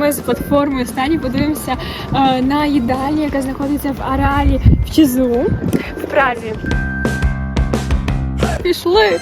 ми з платформою стані подивимося е, на їдальню, яка знаходиться в ареалі в Чизу в Празі. Пішли!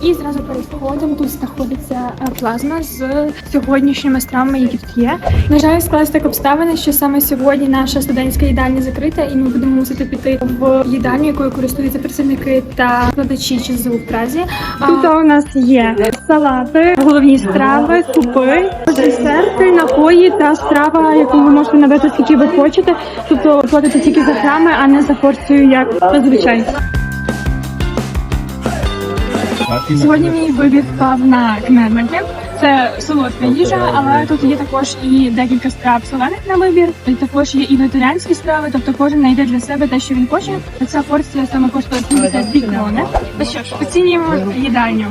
І зразу перед входом тут знаходиться е, плазма з сьогоднішніми стравами, які тут є. На жаль, склалось так обставини, що саме сьогодні наша студентська їдальня закрита, і ми будемо мусити піти в їдальню, якою користуються працівники та складачі ЧЗУ в Празі. Тут у нас є салати, головні страви, супи, десерти, напої та страва, яку ви можете набити скільки ви хочете. Тобто платите тільки за грами, а не за порцію, як зазвичай. Сьогодні мій вибір впав на кнедлики. Це солодка їжа, але тут є також і декілька страв солених на вибір. Також є і вегетаріанські страви, тобто кожен знайде для себе те, що він хоче. Ця порція саме коштує 72 крони. Ну що ж, оцінюємо їдальню.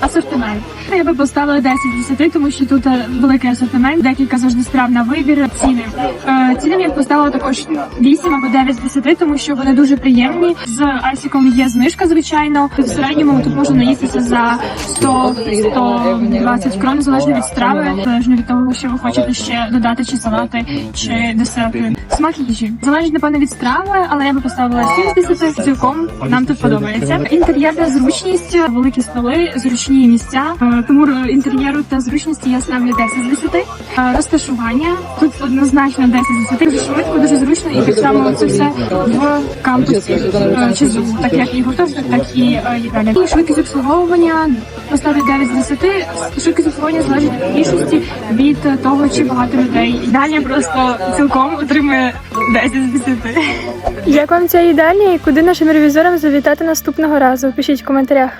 Асортимент. Я би поставила 10 з 10, тому що тут е, великий асортимент, декілька завжди страв на вибір. Ціни. Е, ціни я поставила також 8 або 9 з 10, тому що вони дуже приємні. З Айсіком є знижка, звичайно. В середньому тут можна наїстися за 100-120 крон, залежно від страви, залежно від того, що ви хочете ще додати, чи салати, чи десерти. Смак їжі залежить напевно від страви, але я би поставила 7 з 10. Цілком нам тут подобається. Інтер'єрна зручність, великі столи, зручні місця. Е, Тому е, інтер'єру та зручності я ставлю 10 з 10. Е, Розташування тут однозначно 10 з 10. Дуже швидко, дуже зручно і так само це все в кампусі е, ЧЗУ, так як і гуртожиток, так і їдальня. І швидкість обслуговування поставлю 9 з 10. Швидкість обслуговування залежить від більшості від того, чи багато людей. Їдальня просто цілком отримує 10 з 10. Як вам ця їдальня і куди нашим ревізорам завітати наступного разу? Пишіть в коментарях.